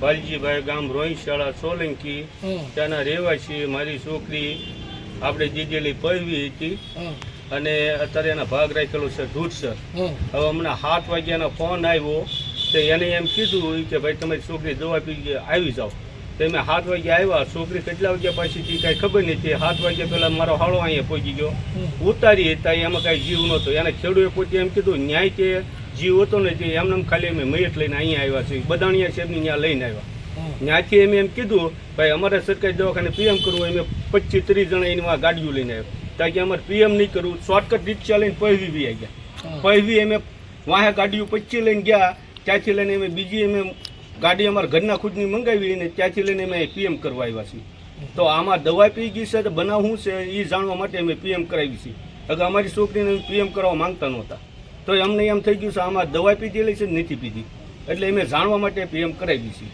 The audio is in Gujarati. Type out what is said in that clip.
વાલજીભાઈ ગામ રોહિશાળા સોલંકી. ત્યાંના રહેવાસી મારી છોકરી આપણે દીધેલી પરવી હતી. અને અત્યારે એના ભાગ રાખેલો છે ધૂટસર હવે હમણાં સાત વાગ્યાનો ફોન આવ્યો તો એને એમ કીધું કે ભાઈ તમારી છોકરી દવા પી આવી જાઓ. તો અમે સાત વાગે આવ્યા છોકરી કેટલા વાગ્યા પાસેથી કાંઈ ખબર નથી સાત વાગ્યા પહેલાં મારો હાળો અહીંયા પહોંચી ગયો. ઉતારી હતા એમાં કાંઈ જીવ નહોતો. એને ખેડૂએ પોતે એમ કીધું ન્યાય કે જીવ હતો જે એમને ખાલી અમે મયત લઈને અહીંયા આવ્યા છીએ. બદાણિયા સાહેબની ત્યાં લઈને આવ્યા. ત્યાંથી એમ એમ કીધું ભાઈ અમારે સરકારી દવાખાને પીએમ કરવું અમે પચીસ ત્રીસ જણા એની ગાડીઓ લઈને આવ્યા. ત્યાં કે અમારે પીએમ નહીં કરવું શોર્ટકટ રિક્ષા લઈને પહેવી બી આવી ગયા. પહેવી અમે વાહે ગાડીઓ પચી લઈને ગયા ત્યાંથી લઈને અમે બીજી અમે ગાડી અમારા ઘરના ખુદની મંગાવી અને ત્યાંથી લઈને અમે પીએમ કરવા આવ્યા છીએ. તો આમાં દવા પી ગઈ છે તો બનાવ શું છે એ જાણવા માટે અમે પીએમ કરાવી છીએ. અગર અમારી છોકરીને પીએમ કરવા માંગતા નહોતા. તો અમને એમ થઈ ગયું છે, આમાં દવા પીધેલી છે નથી પીધી. એટલે અમે જાણવા માટે પીએમ કરાવી છીએ